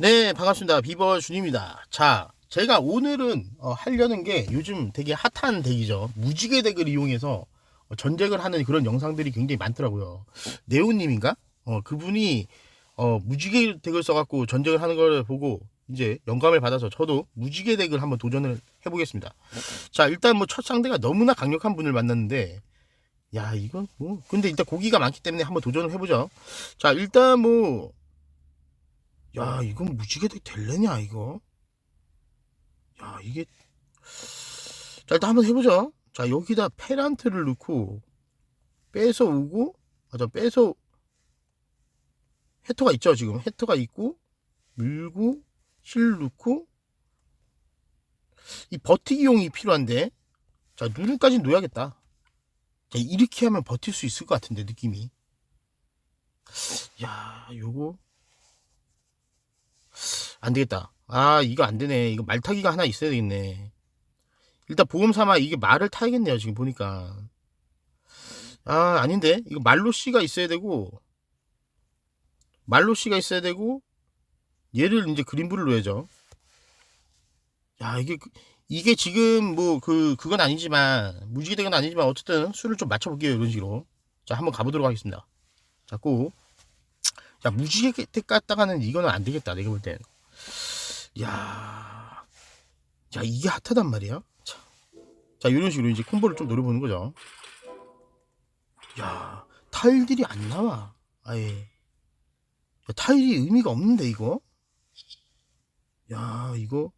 네, 반갑습니다. 비버 준입니다. 자, 제가 오늘은 어, 하려는 게 요즘 되게 핫한 덱이죠. 무지개 덱을 이용해서 어, 전쟁을 하는 그런 영상들이 굉장히 많더라고요. 네오님인가? 어, 그분이 어, 무지개 덱을 써갖고 전쟁을 하는 걸 보고 이제 영감을 받아서 저도 무지개 덱을 한번 도전을 해보겠습니다. 자, 일단 뭐 첫 상대가 너무나 강력한 분을 만났는데, 야, 이건 뭐, 근데 일단 고기가 많기 때문에 한번 도전을 해보죠. 자, 일단 뭐, 야, 이건 무지개도 될래냐, 이거? 야, 이게. 자, 일단 한번 해보죠. 자, 여기다 페란트를 넣고, 빼서 오고, 아, 저 빼서, 헤터가 있죠, 지금. 헤터가 있고, 밀고, 실 넣고, 이 버티기용이 필요한데, 자, 누르까지 놓아야겠다. 자, 이렇게 하면 버틸 수 있을 것 같은데, 느낌이. 야, 요거. 안 되겠다. 아, 이거 안 되네. 이거 말 타기가 하나 있어야 되겠네. 일단 보험 삼아 이게 말을 타야겠네요. 지금 보니까. 아, 아닌데. 이거 말로 씨가 있어야 되고, 말로 씨가 있어야 되고, 얘를 이제 그린불을 넣어야죠. 야, 이게, 그- 이게 지금 뭐, 그, 그건 아니지만, 무지개대건 아니지만, 어쨌든 수를 좀 맞춰볼게요. 이런 식으로. 자, 한번 가보도록 하겠습니다. 자, 꼭. 자, 무지개 대 갔다가는 이거는 안 되겠다. 내가 볼 땐. 야, 야 이게 핫하단 말이야. 자, 자 이런 식으로 이제 콤보를 좀 노려보는 거죠. 야, 타일들이 안 나와. 아예. 야, 타일이 의미가 없는데 이거. 야, 이거.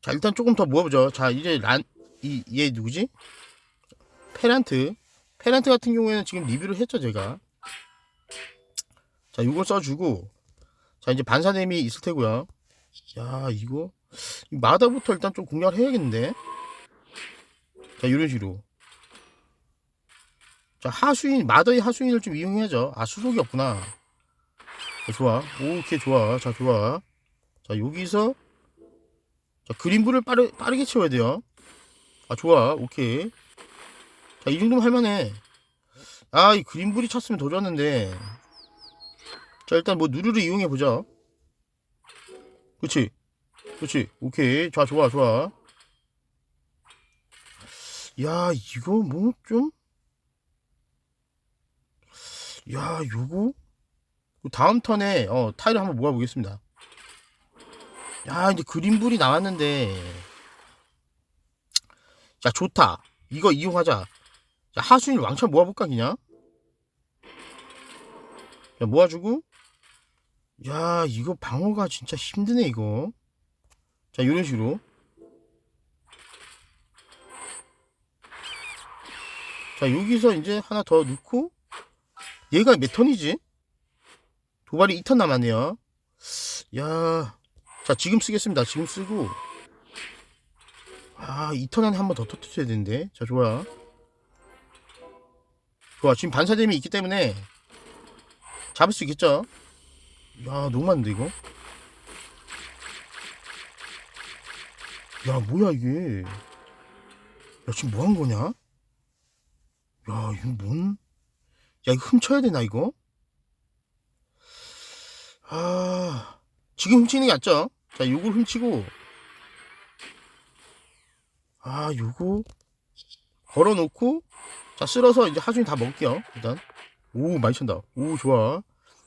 자, 일단 조금 더 모아보죠. 자, 이제 란, 이, 얘 누구지? 페란트. 페란트 같은 경우에는 지금 리뷰를 했죠, 제가. 자, 요걸 써주고. 자, 이제 반사냄이 있을 테고요. 야, 이거. 이 마다부터 일단 좀 공략을 해야겠는데. 자, 이런 식으로. 자, 하수인, 마더의 하수인을 좀 이용해야죠. 아, 수속이 없구나. 자, 좋아. 오케이, 좋아. 자, 좋아. 자, 여기서. 자, 그린불을 빠르, 빠르게 채워야 돼요. 아, 좋아. 오케이. 자, 이 정도면 할만해. 아, 이 그린불이 찼으면 더 좋았는데. 자 일단 뭐 누르를 이용해 보자. 그치? 그치? 오케이. 좋아 좋아 좋아. 야 이거 뭐 좀? 야 요거? 다음 턴에 어 타일을 한번 모아 보겠습니다. 야 이제 그린불이 나왔는데. 자 좋다. 이거 이용하자. 자 하수인 왕창 모아볼까 그냥? 야 모아주고 야, 이거 방어가 진짜 힘드네, 이거. 자, 이런 식으로. 자, 여기서 이제 하나 더 넣고, 얘가 몇 턴이지? 도발이 2턴 남았네요. 야, 자, 지금 쓰겠습니다. 지금 쓰고. 아, 2턴 안에 한 번 더 터뜨려야 되는데. 자, 좋아. 좋아, 지금 반사됨이 있기 때문에 잡을 수 있겠죠? 야 너무 많은데 이거? 야 뭐야 이게? 야 지금 뭐 한 거냐? 야 이거 뭔? 야 이거 훔쳐야 되나 이거? 아 지금 훔치는 게 낫죠? 자 요걸 훔치고. 아 요거 걸어 놓고 자 쓸어서 이제 하중이 다 먹을게요 일단. 오 많이 찬다. 오 좋아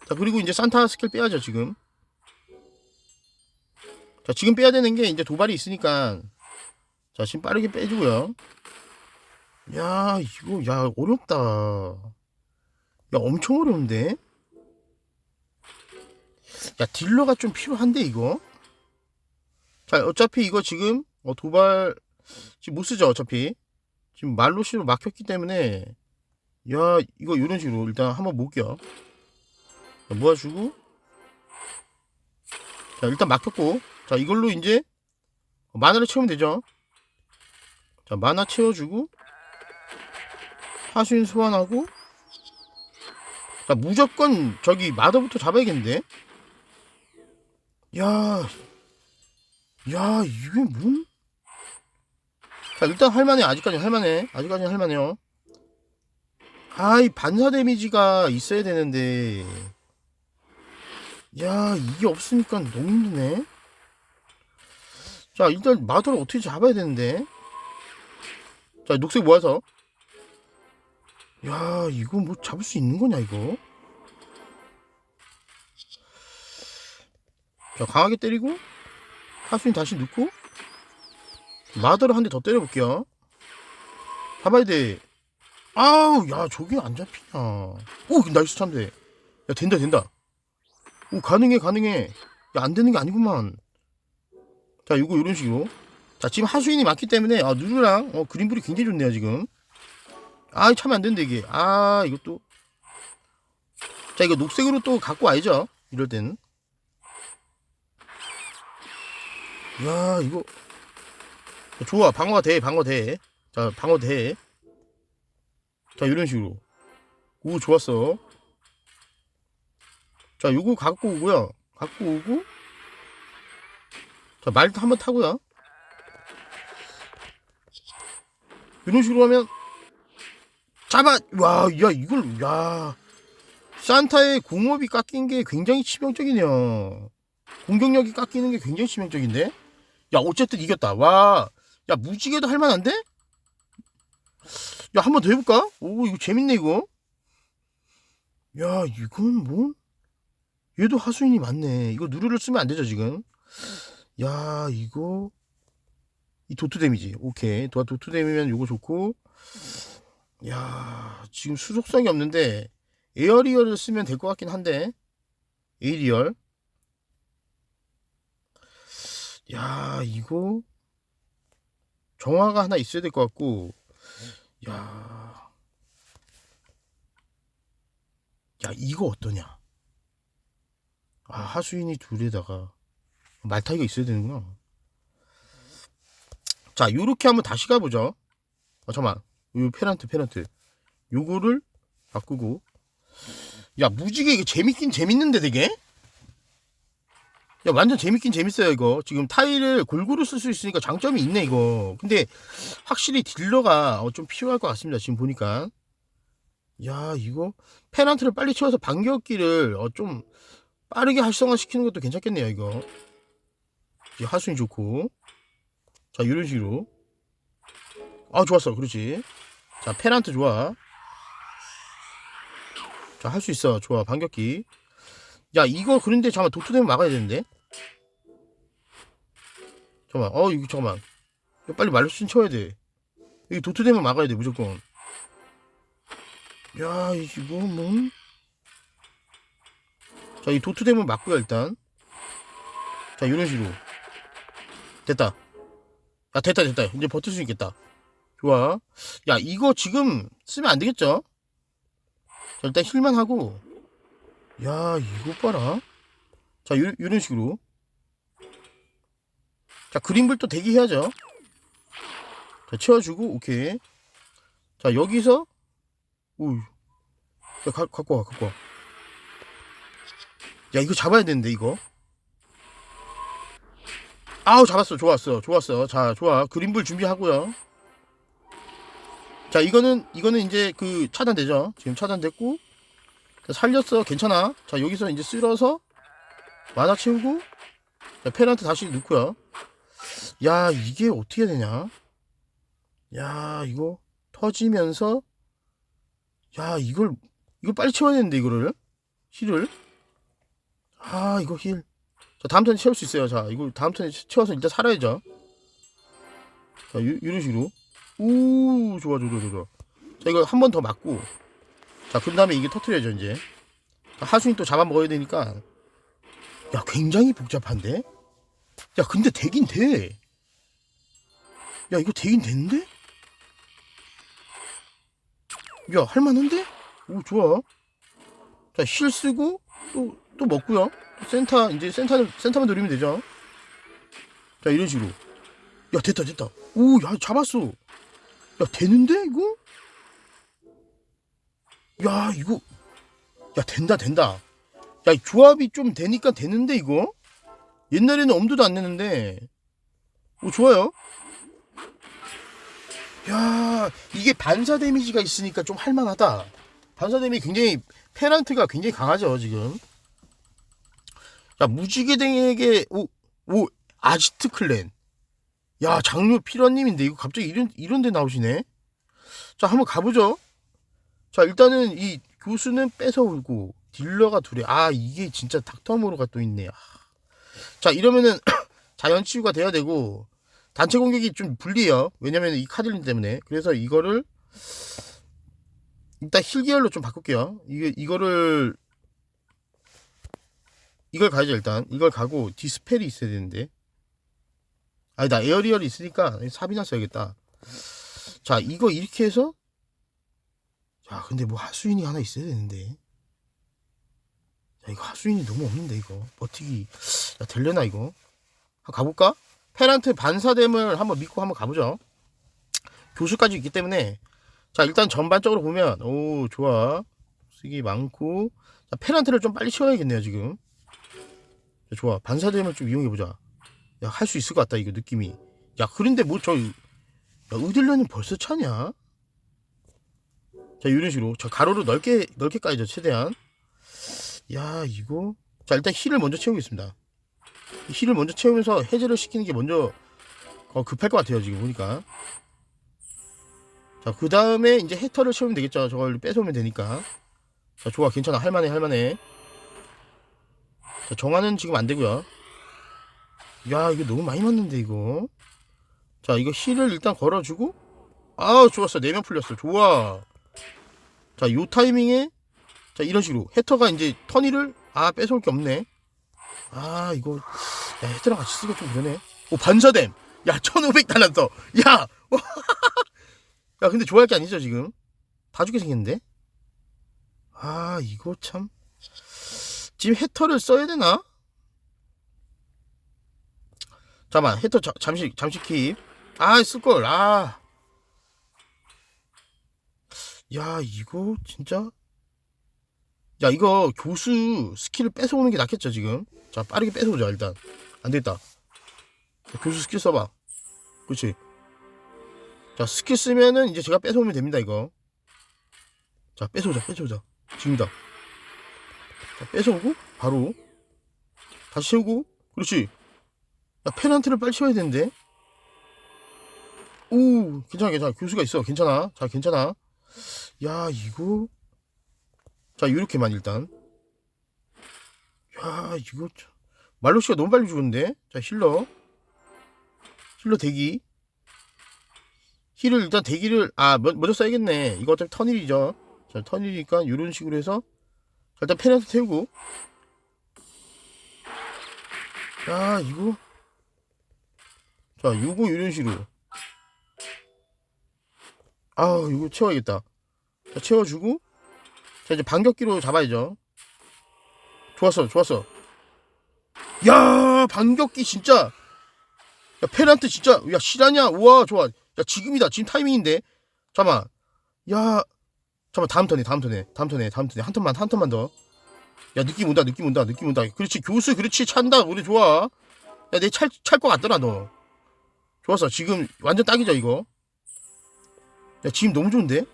자 그리고 이제 산타 스킬 빼야죠 지금. 자 지금 빼야 되는 게 이제 도발이 있으니까 자 지금 빠르게 빼주고요. 야 이거 야 어렵다. 야 엄청 어려운데? 야 딜러가 좀 필요한데 이거? 자 어차피 이거 지금 어, 도발 지금 못 쓰죠 어차피. 지금 말로시로 막혔기 때문에 야 이거 이런 식으로 일단 한번 모을게요 자, 모아주고. 자 일단 막혔고. 자 이걸로 이제 만화를 채우면 되죠? 자 만화 채워주고. 하수인 소환하고. 자 무조건 저기 마더부터 잡아야겠는데? 야, 야 이게 뭔? 자 일단 할만해 아직까지 할만해. 아직까지 할만해요. 아이 반사 데미지가 있어야 되는데 야 이게 없으니까 너무 힘드네. 자 일단 마더를 어떻게 잡아야 되는데? 자 녹색 모아서. 야 이거 뭐 잡을 수 있는 거냐 이거? 자 강하게 때리고 하수인 다시 넣고 마더를 한 대 더 때려볼게요. 잡아야 돼. 아우 야 저게 안 잡히냐. 오 나이스 참대. 야 된다 된다 오 가능해 가능해. 야 안 되는 게 아니구만. 자 요거 요런 식으로. 자 지금 하수인이 많기 때문에 아 누르랑 어 그림불이 굉장히 좋네요 지금. 아 참면 안 된다 이게. 아 이것도. 자 이거 녹색으로 또 갖고 와야죠. 이럴 때는 야 이거. 좋아 방어가 돼 방어 돼 자 방어 돼 자 이런 식으로. 오 좋았어 자 요거 갖고 오고요. 갖고 오고. 자 말도 한번 타고요. 이런 식으로 하면 잡아! 와 야 이걸 야. 산타의 공업이 깎인 게 굉장히 치명적이네요. 공격력이 깎이는 게 굉장히 치명적인데? 야 어쨌든 이겼다. 와. 야 무지개도 할만한데? 야 한번 더 해볼까? 오 이거 재밌네 이거. 야 이건 뭐 얘도 하수인이 많네. 이거 누르를 쓰면 안 되죠 지금? 야 이거 이 도트 데미지. 오케이. 도 도트 데미면 요거 좋고. 야 지금 수속성이 없는데 에어리얼을 쓰면 될 것 같긴 한데. 에이리얼. 야 이거 정화가 하나 있어야 될 것 같고. 야. 야 이거 어떠냐 아 하수인이 둘에다가 말타기가 있어야 되는구나. 자 요렇게 한번 다시 가보죠. 아 잠깐만. 요 페란트 페란트. 요거를 바꾸고. 야 무지개 이거 재밌긴 재밌는데 되게? 야 완전 재밌긴 재밌어요 이거. 지금 타일을 골고루 쓸 수 있으니까 장점이 있네 이거. 근데 확실히 딜러가 어, 좀 필요할 것 같습니다 지금 보니까. 야 이거 페란트를 빨리 채워서 반격기를 어, 좀 빠르게 활성화시키는 것도 괜찮겠네요 이거. 이 하수인 좋고. 자 이런 식으로. 아 좋았어. 그렇지. 자 페란트 좋아. 자 할 수 있어. 좋아. 반격기. 야 이거 그런데 잠깐만 도트되면 막아야 되는데? 잠깐만. 어 이거 잠깐만. 이거 빨리 말로 신 쳐야 돼. 여기 도트되면 막아야 돼 무조건. 야 이거 뭔 자, 이 도트되면 맞고요, 일단. 자, 이런 식으로. 됐다. 야, 됐다, 됐다. 이제 버틸 수 있겠다. 좋아. 야, 이거 지금 쓰면 안 되겠죠? 자, 일단 힐만 하고. 야, 이거 봐라. 자, 요, 이런 식으로. 자, 또 대기해야죠. 자, 채워주고, 오케이. 자, 여기서. 오, 야, 가, 갖고 와, 갖고 와. 야 이거 잡아야 되는데 이거? 아우 잡았어. 좋았어. 좋았어. 자 좋아. 그림불 준비하고요. 자 이거는 이거는 이제 그 차단되죠? 지금 차단됐고. 자, 살렸어. 괜찮아. 자 여기서 이제 쓸어서 만화 채우고. 자, 페란트 다시 넣고요. 야 이게 어떻게 되냐? 야 이거 터지면서. 야 이걸 이걸 빨리 채워야 되는데 이거를? 힐을 아 이거 힐. 자 다음 턴에 채울 수 있어요. 자 이거 다음 턴에 채워서 일단 살아야죠. 자 요, 이런 식으로. 우 좋아 좋아 좋아. 자 이거 한 번 더 맞고. 자 그 다음에 이게 터트려야죠 이제. 자, 하수인 또 잡아먹어야 되니까. 야 굉장히 복잡한데. 야 근데 되긴 돼. 야 이거 되긴 되는데? 야 할만한데? 오 좋아. 자 힐 쓰고 또 또 먹고요. 센터 이제 센터 센터만 노리면 되죠. 자 이런 식으로. 야 됐다 됐다. 오 야 잡았어. 야 되는데 이거? 야 이거 야 된다 된다. 야이 조합이 좀 되니까 되는데 이거? 옛날에는 엄두도 안 내는데. 오 좋아요. 야 이게 반사 데미지가 있으니까 좀 할만하다. 반사 데미지 굉장히 페란트가 굉장히 강하죠 지금. 야 무지개댕에게 오, 오 아지트 클랜. 야 장류 필요님인데 이거 갑자기 이런 이런 데 나오시네? 자 한번 가보죠. 자 일단은 이 교수는 뺏어오고 딜러가 둘이 아 이게 진짜 닥터모로가 또 있네. 아. 자 이러면은 자연 치유가 돼야 되고 단체 공격이 좀 불리해요. 왜냐면 이 카딜린 때문에. 그래서 이거를 일단 힐 계열로 좀 바꿀게요. 이게 이거를 이걸 가야죠 일단. 이걸 가고 디스펠이 있어야 되는데. 아니다 에어리얼이 있으니까 사비나 써야겠다. 자 이거 이렇게 해서 야 근데 뭐 하수인이 하나 있어야 되는데. 야 이거 하수인이 너무 없는데 이거. 버티기. 야 될려나 이거? 가볼까? 페란트 반사됨을 한번 믿고 한번 가보죠. 교수까지 있기 때문에. 자 일단 전반적으로 보면 오 좋아. 쓰기 많고. 자, 페란트를 좀 빨리 치워야겠네요 지금. 야, 좋아. 반사됨을 좀 이용해 보자. 야 할 수 있을 것 같다 이거 느낌이. 야 그런데 뭐저 야, 의딜러는 벌써 차냐? 자 이런 식으로. 자 가로로 넓게 넓게 까야죠 최대한. 야 이거. 자 일단 힐을 먼저 채우겠습니다. 이 힐을 먼저 채우면서 해제를 시키는 게 먼저 어, 급할 것 같아요 지금 보니까. 자 그 다음에 이제 해터를 채우면 되겠죠. 저걸 뺏어오면 되니까. 자 좋아. 괜찮아. 할만해 할만해 자 정화는 지금 안 되고요. 야 이거 너무 많이 맞는데 이거. 자 이거 힐을 일단 걸어주고. 아 좋았어. 4명 풀렸어. 좋아. 자 요 타이밍에 자 이런 식으로. 해터가 이제 터니를 아 뺏어올 게 없네. 아 이거 야 해터랑 같이 쓰기가 좀 그러네. 오 반사됨 야 1500 달았어 야! 야 근데 좋아할 게 아니죠 지금? 다 죽게 생겼는데? 아 이거 참 지금 해터를 써야 되나? 잠깐만 해터 자, 잠시 잠시 킵 아 쓸걸. 아 야 이거 진짜? 야 이거 교수 스킬을 뺏어오는 게 낫겠죠 지금? 자 빠르게 뺏어오자 일단. 안되겠다. 교수 스킬 써봐. 그렇지. 자 스킬 쓰면은 이제 제가 뺏어오면 됩니다 이거. 자 뺏어오자 뺏어오자. 지금이다 자 뺏어오고? 바로? 다시 채우고? 그렇지. 야 페넌트를 빨리 채워야 되는데. 오 괜찮아 괜찮아. 교수가 있어. 괜찮아. 자 괜찮아. 야 이거. 자 요렇게만 일단. 야 이거 참- 말로시가 너무 빨리 죽었는데. 자 힐러. 힐러 대기. 힐을 일단 대기를 아 먼- 먼저 써야겠네. 이거 어차피 턴일이죠. 자 턴일이니까 요런 식으로 해서 자, 일단 페넌트 태우고. 야 이거? 자 요거 요런 식으로. 아 이거 채워야겠다. 자 채워주고. 자 이제 반격기로 잡아야죠. 좋았어 좋았어. 야 반격기 진짜. 야 페란트 진짜. 야 실하냐? 우와 좋아. 야 지금이다. 지금 타이밍인데. 잠깐만. 야 잠깐만 다음 턴에 다음 턴에 다음 턴에 다음 턴에. 한 턴만 한 턴만 더. 야 느낌 온다 느낌 온다 느낌 온다. 그렇지 교수 그렇지. 찬다 우리 좋아. 야 내 찰 찰 것 같더라 너. 좋았어. 지금 완전 딱이죠 이거? 야 지금 너무 좋은데?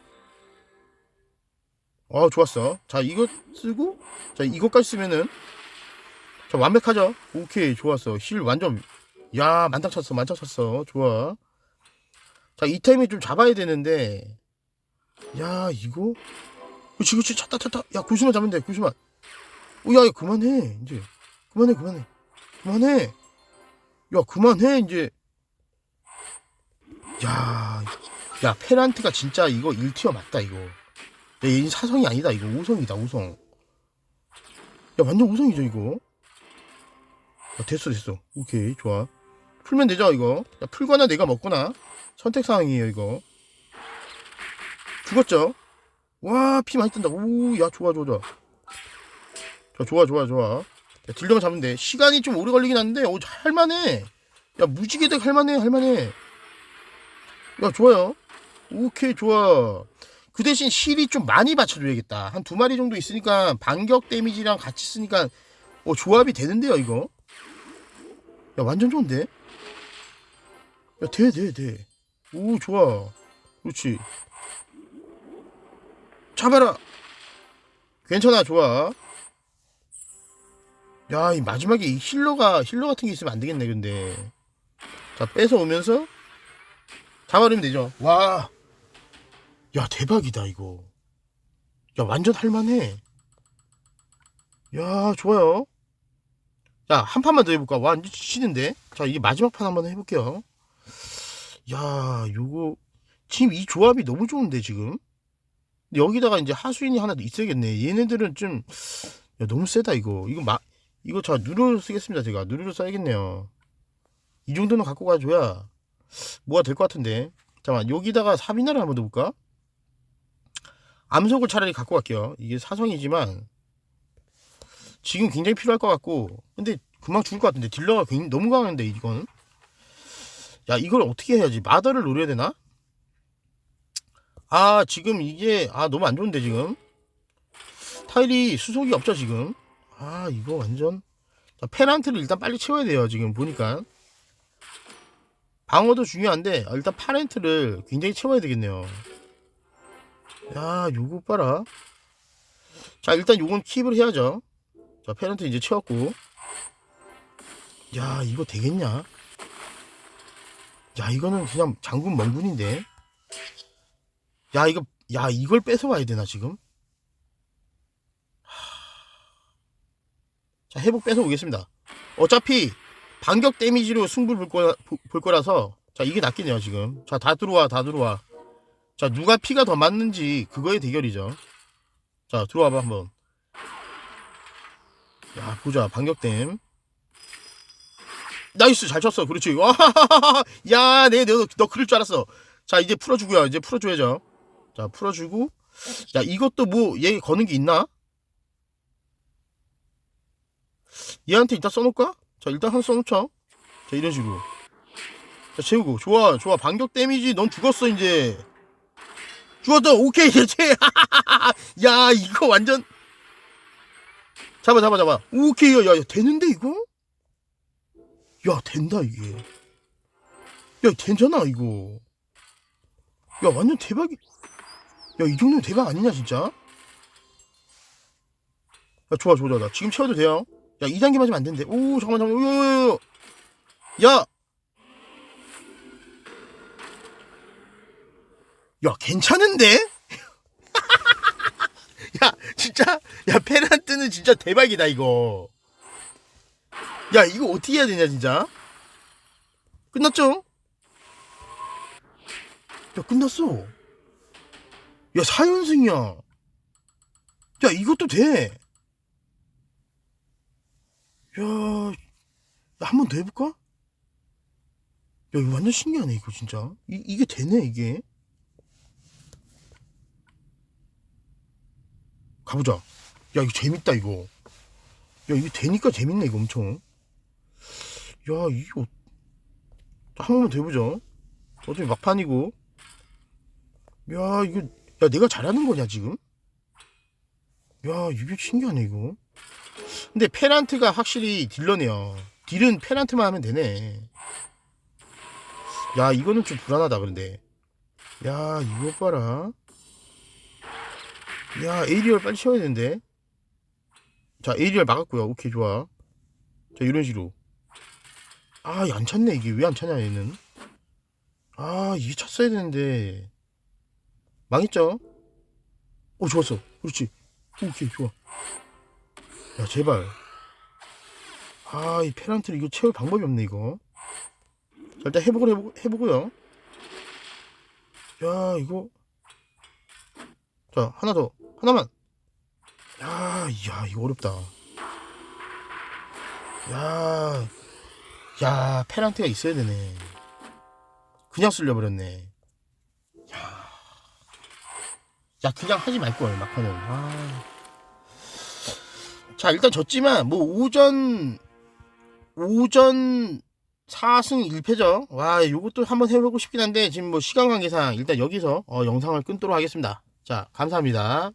어 좋았어. 자 이거 쓰고 자 이거까지 쓰면은 자 완벽하죠? 오케이 좋았어. 힐 완전 야 만tak 쳤어 만tak 쳤어. 좋아. 자이 타임에 좀 잡아야 되는데 야 이거? 그치 그치 찼다 찼다. 야 구수만 잡으면 돼 구수만. 오야 그만해 이제. 그만해 그만해. 그만해. 야 그만해 이제. 야, 야 페란트가 진짜 이거 1티어 맞다 이거. 야, 얘 사성이 아니다 이거. 5성이다 5성. 야 완전 5성이죠 이거. 야, 됐어 됐어. 오케이 좋아. 풀면 되죠 이거? 야, 풀거나 내가 먹거나. 선택사항이에요 이거 죽었죠? 와 피 많이 뜬다. 오 야 좋아 좋아 좋아. 자, 좋아 좋아 좋아. 야, 딜러만 잡으면 돼. 시간이 좀 오래 걸리긴 하는데 오 할만해. 야 무지개덱 할만해 할만해. 야 좋아요. 오케이 좋아. 그 대신 힐이 좀 많이 받쳐줘야겠다. 한 두 마리 정도 있으니까 반격 데미지랑 같이 쓰니까 어 조합이 되는데요 이거? 야 완전 좋은데? 야 돼 돼 돼 오 좋아. 그렇지 잡아라 괜찮아 좋아 야, 이 마지막에 이 힐러가, 힐러 같은 게 있으면 안 되겠네, 근데. 자, 뺏어 오면서, 잡아내면 되죠. 와. 야, 대박이다, 이거. 야, 완전 할만해. 야, 좋아요. 자, 한 판만 더 해볼까? 와, 완전 지치는데? 자, 이게 마지막 판 한번 해볼게요. 야, 요거, 지금 이 조합이 너무 좋은데, 지금? 여기다가 이제 하수인이 하나 더 있어야겠네. 얘네들은 좀, 야, 너무 세다, 이거. 이거 막, 이거 자, 누르로 쓰겠습니다, 제가. 누르로 써야겠네요. 이 정도는 갖고 가줘야, 뭐가 될 것 같은데. 잠깐만, 여기다가 사비나를 한번 넣어볼까? 암석을 차라리 갖고 갈게요. 이게 사성이지만, 지금 굉장히 필요할 것 같고, 근데 금방 죽을 것 같은데, 딜러가 너무 강한데, 이건. 야, 이걸 어떻게 해야지? 마더를 노려야 되나? 아, 지금 이게, 아, 너무 안 좋은데, 지금. 타일이 수속이 없죠, 지금. 아, 이거 완전. 자, 페란트를 일단 빨리 채워야 돼요, 지금 보니까. 방어도 중요한데, 아, 일단 파렌트를 굉장히 채워야 되겠네요. 야, 요거 봐라. 자, 일단 요건 킵을 해야죠. 자, 페란트 이제 채웠고. 야, 이거 되겠냐? 야, 이거는 그냥 장군 멍군인데. 야, 이거, 야, 이걸 뺏어와야 되나, 지금? 자, 회복 뺏어 오겠습니다. 어차피 반격 데미지로 승부를 볼, 거라, 보- 볼 거라서 자, 이게 낫겠네요, 지금. 자, 다 들어와, 다 들어와. 자, 누가 피가 더 맞는지 그거의 대결이죠. 자, 들어와 봐, 한번. 야, 보자. 반격댐. 나이스, 잘 쳤어. 그렇지. 와, 야, 내, 너, 너 그럴 줄 알았어. 자, 이제 풀어주고요. 이제 풀어줘야죠. 자, 풀어주고. 야, 이것도 뭐, 얘 거는 게 있나? 얘한테 이따 써놓을까? 자, 일단 한 써놓자. 자, 이런 식으로. 자, 채우고. 좋아, 좋아. 반격 데미지, 넌 죽었어, 이제. 죽었다. 오케이, 대체. 야, 이거 완전. 잡아, 잡아, 잡아. 오케이, 야, 야, 야, 되는데, 이거? 야, 된다, 이게. 야, 괜찮아, 이거. 야, 완전 대박이. 야, 이 정도면 대박 아니냐, 진짜? 야, 좋아, 좋아, 좋아. 나 지금 채워도 돼요. 야, 2단계 맞으면 안 된대. 오, 잠깐만, 잠깐만. 요, 요, 요. 야! 야, 괜찮은데? 야, 진짜, 야, 페란트는 진짜 대박이다, 이거. 야, 이거 어떻게 해야 되냐, 진짜? 끝났죠? 야, 끝났어. 야, 4연승이야. 야, 이것도 돼. 야, 한 번 더 해볼까? 야, 이거 완전 신기하네, 이거 진짜. 이, 이게 되네, 이게. 가보자. 야, 이거 재밌다, 이거. 야, 이거 되니까 재밌네, 이거 엄청. 야, 이거. 한 번만 더 해보자. 어차피 막판이고. 야, 이거. 야, 내가 잘하는 거냐, 지금? 야, 이게 신기하네, 이거. 근데 페란트가 확실히 딜러네요. 딜은 페란트만 하면 되네. 야, 이거는 좀 불안하다, 그런데. 야, 이거 봐라. 야, 에이리얼 빨리 채워야 되는데. 자, 에이리얼 막았고요. 오케이, 좋아. 자, 이런 식으로. 아, 안 찼네, 이게. 왜 안 차냐, 얘는. 아, 이게 찼어야 되는데. 망했죠? 오, 좋았어. 그렇지. 오케이, 좋아. 야, 제발. 아, 이 페란트를 이거 채울 방법이 없네, 이거. 자, 일단 해보고, 해보고, 해보고요. 야, 이거. 자, 하나 더. 하나만. 야, 야, 이거 어렵다. 야, 야, 페란트가 있어야 되네. 그냥 쓸려버렸네. 야, 야, 그냥 하지 말걸, 막판은. 아. 자, 일단 졌지만, 뭐, 오전, 오전 4승 1패죠. 와, 요것도 한번 해보고 싶긴 한데, 지금 뭐, 시간 관계상 일단 여기서 어, 영상을 끊도록 하겠습니다. 자, 감사합니다.